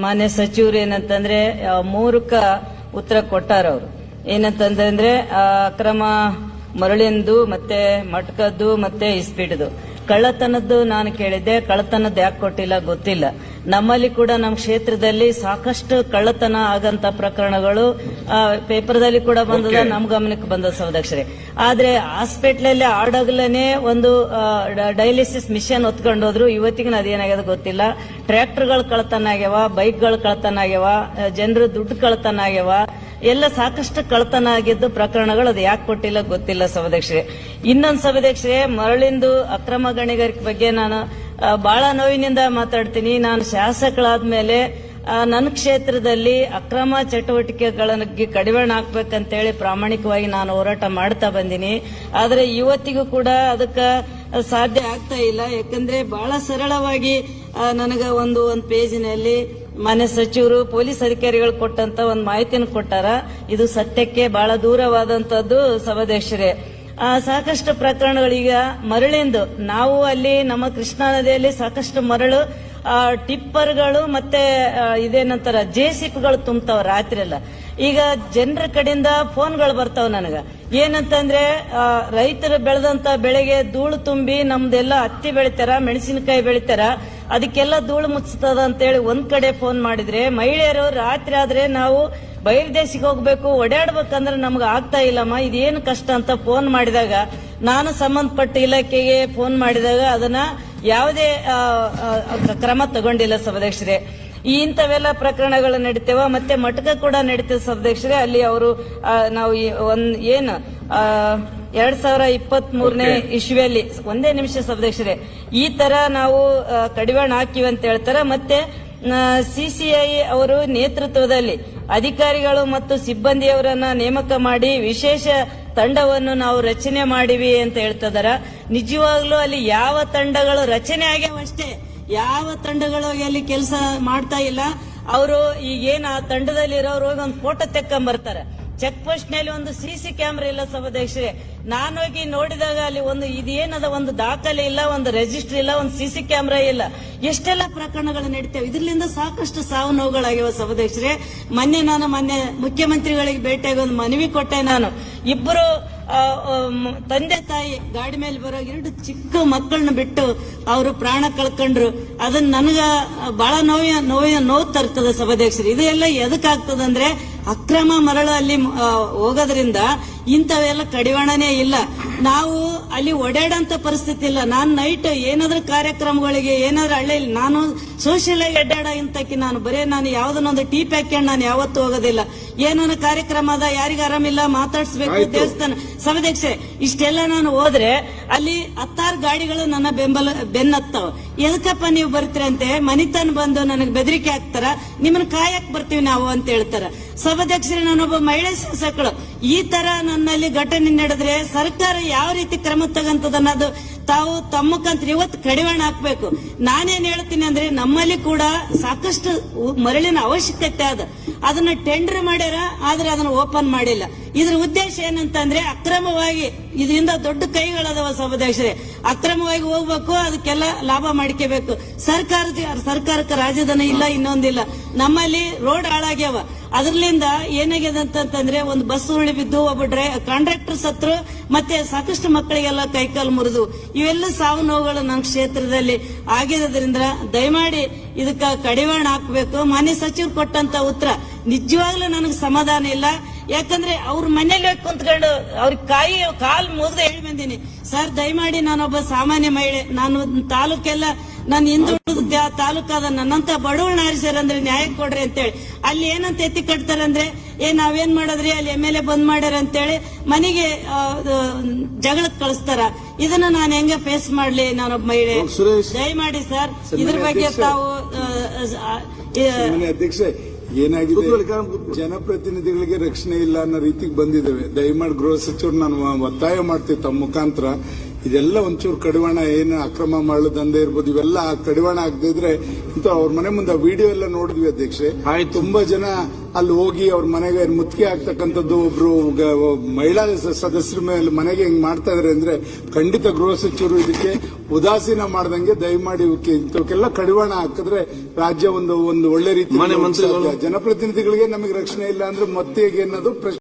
ಮಾನ್ಯ ಸಚಿವರು ಏನಂತಂದ್ರೆ ಮೂರಕ್ಕ ಉತ್ತರ ಕೊಟ್ಟಾರ ಅವರು. ಏನಂತಂದ್ರೆ ಅಕ್ರಮ ಮರಳಿಂದು ಮತ್ತೆ ಮಟ್ಕದ್ದು ಮತ್ತೆ ಇಸ್ಪೀಟ್ದು. ಕಳ್ಳತನದ್ದು ನಾನು ಕೇಳಿದ್ದೆ ಕಳ್ಳತನದ್ದು ಯಾಕೆ ಕೊಟ್ಟಿಲ್ಲ ಗೊತ್ತಿಲ್ಲ. ನಮ್ಮಲ್ಲಿ ಕೂಡ ನಮ್ಮ ಕ್ಷೇತ್ರದಲ್ಲಿ ಸಾಕಷ್ಟು ಕಳ್ಳತನ ಆಗಂತ ಪ್ರಕರಣಗಳು ಪೇಪರ್ದಲ್ಲಿ ಕೂಡ ಬಂದದ ನಮ್ಮ ಗಮನಕ್ಕೆ ಬಂದ ಸೌದಕ್ಷರಿ ಆದ್ರೆ ಹಾಸ್ಪಿಟ್ಲಲ್ಲಿ ಆಡಗಲನೆ ಒಂದು ಡಯಾಲಿಸಿಸ್ ಮಿಷನ್ ಹೊತ್ಕೊಂಡು ಹೋದ್ರು ಇವತ್ತಿಗೆ ಅದೇನಾಗ್ಯದ ಗೊತ್ತಿಲ್ಲ. ಟ್ರ್ಯಾಕ್ಟರ್ಗಳು ಕಳ್ತನ ಆಗ್ಯಾವ ಬೈಕ್ಗಳು ಕಳ್ತನ ಆಗ್ಯಾವ ಜನರು ದುಡ್ಡು ಕಳ್ತನ ಆಗ್ಯಾವ. ಎಲ್ಲ ಸಾಕಷ್ಟು ಕಳ್ತನ ಆಗಿದ್ದು ಪ್ರಕರಣಗಳು ಅದು ಯಾಕೆ ಕೊಟ್ಟಿಲ್ಲ ಗೊತ್ತಿಲ್ಲ ಸಭಾಧ್ಯಕ್ಷರೇ ಇನ್ನೊಂದು ಸಭಾಧ್ಯಕ್ಷರೇ ಮರಳಿಂದು ಅಕ್ರಮ ಗಣಿಗಾರಿಕೆ ಬಗ್ಗೆ ನಾನು ಬಹಳ ನೋವಿನಿಂದ ಮಾತಾಡ್ತೀನಿ. ನಾನು ಶಾಸಕಳಾದ ಮೇಲೆ ನನ್ನ ಕ್ಷೇತ್ರದಲ್ಲಿ ಅಕ್ರಮ ಚಟುವಟಿಕೆಗಳಿಗೆ ಕಡಿವಾಣ ಹಾಕ್ಬೇಕಂತೇಳಿ ಪ್ರಾಮಾಣಿಕವಾಗಿ ನಾನು ಹೋರಾಟ ಮಾಡ್ತಾ ಬಂದೀನಿ. ಆದರೆ ಇವತ್ತಿಗೂ ಕೂಡ ಅದಕ್ಕೆ ಸಾಧ್ಯ ಆಗ್ತಾ ಇಲ್ಲ. ಯಾಕಂದ್ರೆ ಬಹಳ ಸರಳವಾಗಿ ನನಗ ಒಂದು ಒಂದು ಪೇಜಿನಲ್ಲಿ ಮಾನ್ಯ ಸಚಿವರು ಪೊಲೀಸ್ ಅಧಿಕಾರಿಗಳು ಕೊಟ್ಟಂತ ಒಂದು ಮಾಹಿತಿಯನ್ನು ಕೊಟ್ಟಾರ. ಇದು ಸತ್ಯಕ್ಕೆ ಬಹಳ ದೂರವಾದಂತದ್ದು ಸಭಾಧ್ಯಕ್ಷರೇ ಸಾಕಷ್ಟು ಪ್ರಕರಣಗಳೀಗ ಮರಳಿಂದು. ನಾವು ಅಲ್ಲಿ ನಮ್ಮ ಕೃಷ್ಣಾ ನದಿಯಲ್ಲಿ ಸಾಕಷ್ಟು ಮರಳು ಆ, ಟಿಪ್ಪರ್ಗಳು ಮತ್ತೆ ಇದೇನಂತಾರ ಜೆ ಜೆಸಿಪಿಗಳು ತುಂಬ್ತಾವ ರಾತ್ರಿ ಎಲ್ಲ ಈಗ ಜನರ ಕಡೆಯಿಂದ ಫೋನ್ಗಳು ಬರ್ತಾವ ನನಗ. ಏನಂತಂದ್ರೆ ರೈತರು ಬೆಳೆದಂತ ಬೆಳೆಗೆ ಧೂಳು ತುಂಬಿ ನಮ್ದೆಲ್ಲ ಹತ್ತಿ ಬೆಳಿತಾರ ಮೆಣಸಿನಕಾಯಿ ಬೆಳಿತಾರ. ಅದಕ್ಕೆಲ್ಲ ಧೂಳು ಮುಚ್ಚುತ್ತದ ಅಂತೇಳಿ ಒಂದ್ ಕಡೆ ಫೋನ್ ಮಾಡಿದ್ರೆ, ಮಹಿಳೆಯರು ರಾತ್ರಿ ಆದ್ರೆ ನಾವು ಬಯಲ್ದೇಶಕ್ಕೆ ಹೋಗ್ಬೇಕು, ಓಡಾಡ್ಬೇಕಂದ್ರೆ ನಮ್ಗೆ ಆಗ್ತಾ ಇಲ್ಲಮ್ಮ, ಇದೇನು ಕಷ್ಟ ಅಂತ ಫೋನ್ ಮಾಡಿದಾಗ, ನಾನು ಸಂಬಂಧಪಟ್ಟ ಇಲಾಖೆಗೆ ಫೋನ್ ಮಾಡಿದಾಗ ಅದನ್ನ ಯಾವುದೇ ಕ್ರಮ ತಗೊಂಡಿಲ್ಲ ಸಭಾಧ್ಯಕ್ಷರೇ. ಈ ಇಂಥವೆಲ್ಲ ಪ್ರಕರಣಗಳು ನಡೀತೇವ, ಮತ್ತೆ ಮಟಕ ಕೂಡ ನಡೀತೇವೆ ಸಭಾಧ್ಯಕ್ಷರೇ, ಅಲ್ಲಿ ಅವರು ನಾವು ಒಂದ್, ಏನು ಎರಡ್ ಸಾವಿರ ಇಪ್ಪತ್ತ್ ಮೂರನೇ ಇಶ್ವಿಯಲ್ಲಿ ಒಂದೇ ನಿಮಿಷ ಸಭಾಧ್ಯಕ್ಷರೇ ಈ ತರ ನಾವು ಕಡಿವಾಣ ಹಾಕಿವಿ ಅಂತ ಹೇಳ್ತಾರ. ಮತ್ತೆ ಸಿಸಿಐ ಅವರು ನೇತೃತ್ವದಲ್ಲಿ ಅಧಿಕಾರಿಗಳು ಮತ್ತು ಸಿಬ್ಬಂದಿಯವರನ್ನ ನೇಮಕ ಮಾಡಿ ವಿಶೇಷ ತಂಡವನ್ನು ನಾವು ರಚನೆ ಮಾಡಿವಿ ಅಂತ ಹೇಳ್ತಿದಾರ ನಿಜವಾಗ್ಲೂ ಅಲ್ಲಿ ಯಾವ ತಂಡಗಳು ರಚನೆ ಆಗ್ಯಾವಷ್ಟೇ ಯಾವ ತಂಡಗಳು ಅಲ್ಲಿ ಕೆಲಸ ಮಾಡ್ತಾ ಇಲ್ಲ. ಅವರು ಈಗೇನು ಆ ತಂಡದಲ್ಲಿರೋರು ಹೋಗಿ ಒಂದು ಫೋಟೋ ತೆಕ್ಕೊಂಬರ್ತಾರೆ. ಚೆಕ್ ಪೋಸ್ಟ್ನಲ್ಲಿ ಒಂದು ಸಿಸಿ ಕ್ಯಾಮ್ರಾ ಇಲ್ಲ ಸಭಾಧ್ಯಕ್ಷರೇ. ನಾನೋಗಿ ನೋಡಿದಾಗ ಅಲ್ಲಿ ಒಂದು ಇದೇನದ ಒಂದು ದಾಖಲೆ ಇಲ್ಲ, ಒಂದು ರಿಜಿಸ್ಟರ್ ಇಲ್ಲ, ಒಂದು ಸಿಸಿ ಕ್ಯಾಮ್ರಾ ಇಲ್ಲ. ಎಷ್ಟೆಲ್ಲ ಪ್ರಕರಣಗಳು ನಡೀತವೆ? ಇದರಿಂದ ಸಾಕಷ್ಟು ಸಾವು ನೋವುಗಳಾಗಿವೆ ಸಭಾಧ್ಯಕ್ಷರೇ. ಮೊನ್ನೆ ನಾನು ಮೊನ್ನೆ ಮುಖ್ಯಮಂತ್ರಿಗಳಿಗೆ ಭೇಟಿಯಾಗಿ ಒಂದು ಮನವಿ ಕೊಟ್ಟೆ ನಾನು. ಇಬ್ಬರು ತಂದೆ ತಾಯಿ ಗಾಡಿ ಮೇಲೆ ಬರೋ ಎರಡು ಚಿಕ್ಕ ಮಕ್ಕಳನ್ನ ಬಿಟ್ಟು ಅವರು ಪ್ರಾಣ ಕಳ್ಕೊಂಡ್ರು. ಅದನ್ನ ನನಗ ಬಹಳ ನೋವಿನ ನೋವಿನ ನೋವು ತರ್ತದೆ ಸಭಾಧ್ಯಕ್ಷರು. ಇದೆಲ್ಲ ಎದಕ್ಕಾಗ್ತದಂದ್ರೆ ಅಕ್ರಮ ಮರಳು ಅಲ್ಲಿ ಹೋಗೋದ್ರಿಂದ ಇಂಥವೆಲ್ಲ ಕಡಿವಾಣನೇ ಇಲ್ಲ. ನಾವು ಅಲ್ಲಿ ಓಡಾಡಂತ ಪರಿಸ್ಥಿತಿ ಇಲ್ಲ. ನಾನು ನೈಟ್ ಏನಾದ್ರೂ ಕಾರ್ಯಕ್ರಮಗಳಿಗೆ ಏನಾದ್ರೂ ಹಳ್ಳಿಯಲ್ಲಿ ನಾನು ಸೋಷಿಯಲ್ ಆಗಿ ಅಡ್ಡಾಡ ಇಂತಕ್ಕೆ ನಾನು ಬರೇ ನಾನು ಯಾವ್ದನ್ನೊಂದು ಟೀ ಪ್ಯಾಕೆಟ್ ನಾನು ಯಾವತ್ತೂ ಹೋಗೋದಿಲ್ಲ. ಏನೋ ಕಾರ್ಯಕ್ರಮ ಅದ ಯಾರಿಗ ಆರಾಮಿಲ್ಲ ಮಾತಾಡ್ಸ್ಬೇಕು ದೇವಸ್ಥಾನ ಸಭಾಧ್ಯಕ್ಷೆ ಇಷ್ಟೆಲ್ಲ ನಾನು ಹೋದ್ರೆ ಅಲ್ಲಿ ಹತ್ತಾರು ಗಾಡಿಗಳು ನನ್ನ ಬೆಂಬಲ ಬೆನ್ನತ್ತಾವ. ಎದಕ್ಕಪ್ಪ ನೀವು ಬರ್ತೀರಂತೆ ಮನಿತನ ಬಂದು ನನಗೆ ಬೆದರಿಕೆ ಹಾಕ್ತಾರ. ನಿಮ್ಮನ್ನ ಕಾಯಕ್ ಬರ್ತೀವಿ ನಾವು ಅಂತ ಹೇಳ್ತಾರ. ಸಭಾಧ್ಯಕ್ಷರೇ, ನಾನೊಬ್ಬ ಮಹಿಳೆ ಶಾಸಕಳು. ಈ ತರ ನನ್ನಲ್ಲಿ ಘಟನೆ ನಡೆದ್ರೆ ಸರ್ಕಾರ ಯಾವ ರೀತಿ ಕ್ರಮ ತಗಂತದ ಅನ್ನೋದು ತಾವು ತಮ್ಮ ಇವತ್ತು ಕಡಿವಾಣ ಹಾಕ್ಬೇಕು. ನಾನೇನ್ ಹೇಳ್ತೀನಿ ಅಂದ್ರೆ ನಮ್ಮಲ್ಲಿ ಕೂಡ ಸಾಕಷ್ಟು ಮರಳಿನ ಅವಶ್ಯಕತೆ ಅದ. ಅದನ್ನ ಟೆಂಡರ್ ಮಾಡ್ಯಾರ, ಆದ್ರೆ ಅದನ್ನ ಓಪನ್ ಮಾಡಿಲ್ಲ. ಇದ್ರ ಉದ್ದೇಶ ಏನಂತಂದ್ರೆ ಅಕ್ರಮವಾಗಿ ಇದರಿಂದ ದೊಡ್ಡ ಕೈಗಳದವ ಸಭಾಧ್ಯಕ್ಷರೇ. ಅಕ್ರಮವಾಗಿ ಹೋಗ್ಬೇಕು, ಅದಕ್ಕೆಲ್ಲ ಲಾಭ ಮಾಡ್ಕೋಬೇಕು. ಸರ್ಕಾರದ, ಸರ್ಕಾರಕ್ಕೆ ರಾಜಧಾನಿ ಇಲ್ಲ, ಇನ್ನೊಂದಿಲ್ಲ. ನಮ್ಮಲ್ಲಿ ರೋಡ್ ಹಾಳಾಗ್ಯಾವ. ಅದ್ರಲಿಂದ ಏನಾಗ್ಯದ ಅಂತಂದ್ರೆ ಒಂದು ಬಸ್ ಉರುಳಿ ಬಿದ್ದು ಒಬ್ಬ ಕಾಂಟ್ರಾಕ್ಟರ್ ಸತ್ರು ಮತ್ತೆ ಸಾಕಷ್ಟು ಮಕ್ಕಳಿಗೆಲ್ಲ ಕೈಕಾಲು ಮುರಿದು. ಇವೆಲ್ಲ ಸಾವು ನೋವುಗಳು ನಮ್ಮ ಕ್ಷೇತ್ರದಲ್ಲಿ ಆಗಿರೋದ್ರಿಂದ ದಯಮಾಡಿ ಇದಕ್ಕ ಕಡಿವಾಣ ಹಾಕ್ಬೇಕು. ಮಾನ್ಯ ಸಚಿವರು ಕೊಟ್ಟಂತ ಉತ್ತರ. ನಿಜವಾಗ್ಲೂ ನನಗೆ ಸಮಾಧಾನ ಇಲ್ಲ. ಯಾಕಂದ್ರೆ ಅವ್ರ ಮನೇಲಿ ಹೋಗಿ ಕುಂತ್ಕೊಂಡು ಅವ್ರಿಗೆ ಕಾಯಿ ಕಾಲ್ ಮುಗ್ದು ಹೇಳಿ ಬಂದೀನಿ ಸರ್ ದಯಮಾಡಿ ನಾನೊಬ್ಬ ಸಾಮಾನ್ಯ ಮಹಿಳೆ. ನಾನು ತಾಲೂಕೆಲ್ಲ ನಾನು ಹಿಂದುಳಿದ ತಾಲೂಕಾದ ನನ್ನಂತ ಬಡವಳ ನಾರಿಸ್ಯಾರ ಅಂದ್ರೆ ನ್ಯಾಯ ಕೊಡ್ರಿ ಅಂತೇಳಿ. ಅಲ್ಲಿ ಏನಂತ ಎತ್ತಿ ಕಟ್ತಾರಂದ್ರೆ ಏ ನಾವೇನ್ ಮಾಡೋದ್ರಿ? ಅಲ್ಲಿ ಎಂ ಎಲ್ ಎ ಬಂದ್ ಮಾಡ್ಯಾರ ಅಂತೇಳಿ ಮನೆಗೆ ಜಗಳ ಜಗಳಕ್ಕೆ ಕಳಿಸ್ತಾರ. ಇದನ್ನ ನಾನು ಹೆಂಗ ಫೇಸ್ ಮಾಡ್ಲಿ ನಾನೊಬ್ಬ ಮಹಿಳೆ. ದಯಮಾಡಿ ಸರ್ ಇದ್ರ ಬಗ್ಗೆ ತಾವು ಅಧ್ಯಕ್ಷ ಏನಾಗಿದೆ? ಜನಪ್ರತಿನಿಧಿಗಳಿಗೆ ರಕ್ಷಣೆ ಇಲ್ಲ ಅನ್ನೋ ರೀತಿಗೆ ಬಂದಿದ್ದೇವೆ. ದಯಮಾಡಿ ಗೃಹ ಸಚಿವರು ನಾನು ಒತ್ತಾಯ ಮಾಡ್ತೀವಿ ತಮ್ಮ ಮುಖಾಂತರ. ಇದೆಲ್ಲ ಒಂಚೂರು ಕಡಿವಾಣ ಏನು ಅಕ್ರಮ ಮಾಡೋದಂದೇ ಇರ್ಬೋದು ಇವೆಲ್ಲ ಕಡಿವಾಣ ಆಗದೆ ಇದ್ರೆ ಇಂತ ಅವ್ರ ಮನೆ ಮುಂದೆ ವಿಡಿಯೋ ಎಲ್ಲ ನೋಡಿದ್ವಿ ಅಧ್ಯಕ್ಷೆ. ತುಂಬಾ ಜನ ಅಲ್ಲಿ ಹೋಗಿ ಅವ್ರ ಮನೆಗೆ ಮುತ್ತಿಗೆ ಆಗ್ತಕ್ಕಂಥದ್ದು ಒಬ್ರು ಮಹಿಳಾ ಸದಸ್ಯರ ಮೇಲೆ ಮನೆಗೆ ಹೆಂಗ್ ಮಾಡ್ತಾ ಇದಾರೆ ಅಂದ್ರೆ ಖಂಡಿತ ಗೃಹ ಸಚಿವರು ಇದಕ್ಕೆ ಉದಾಸೀನ ಮಾಡ್ದಂಗೆ ದಯಮಾಡಿ ಇವಕ್ಕೆ ಇಂಥವಕ್ಕೆಲ್ಲ ಕಡಿವಾಣ ಹಾಕಿದ್ರೆ ರಾಜ್ಯ ಒಂದು ಒಂದು ಒಳ್ಳೆ ರೀತಿ ಜನಪ್ರತಿನಿಧಿಗಳಿಗೆ ನಮಗೆ ರಕ್ಷಣೆ ಇಲ್ಲ ಅಂದ್ರೆ ಮತ್ತೆ ಅನ್ನೋದು ಪ್ರಶ್ನೆ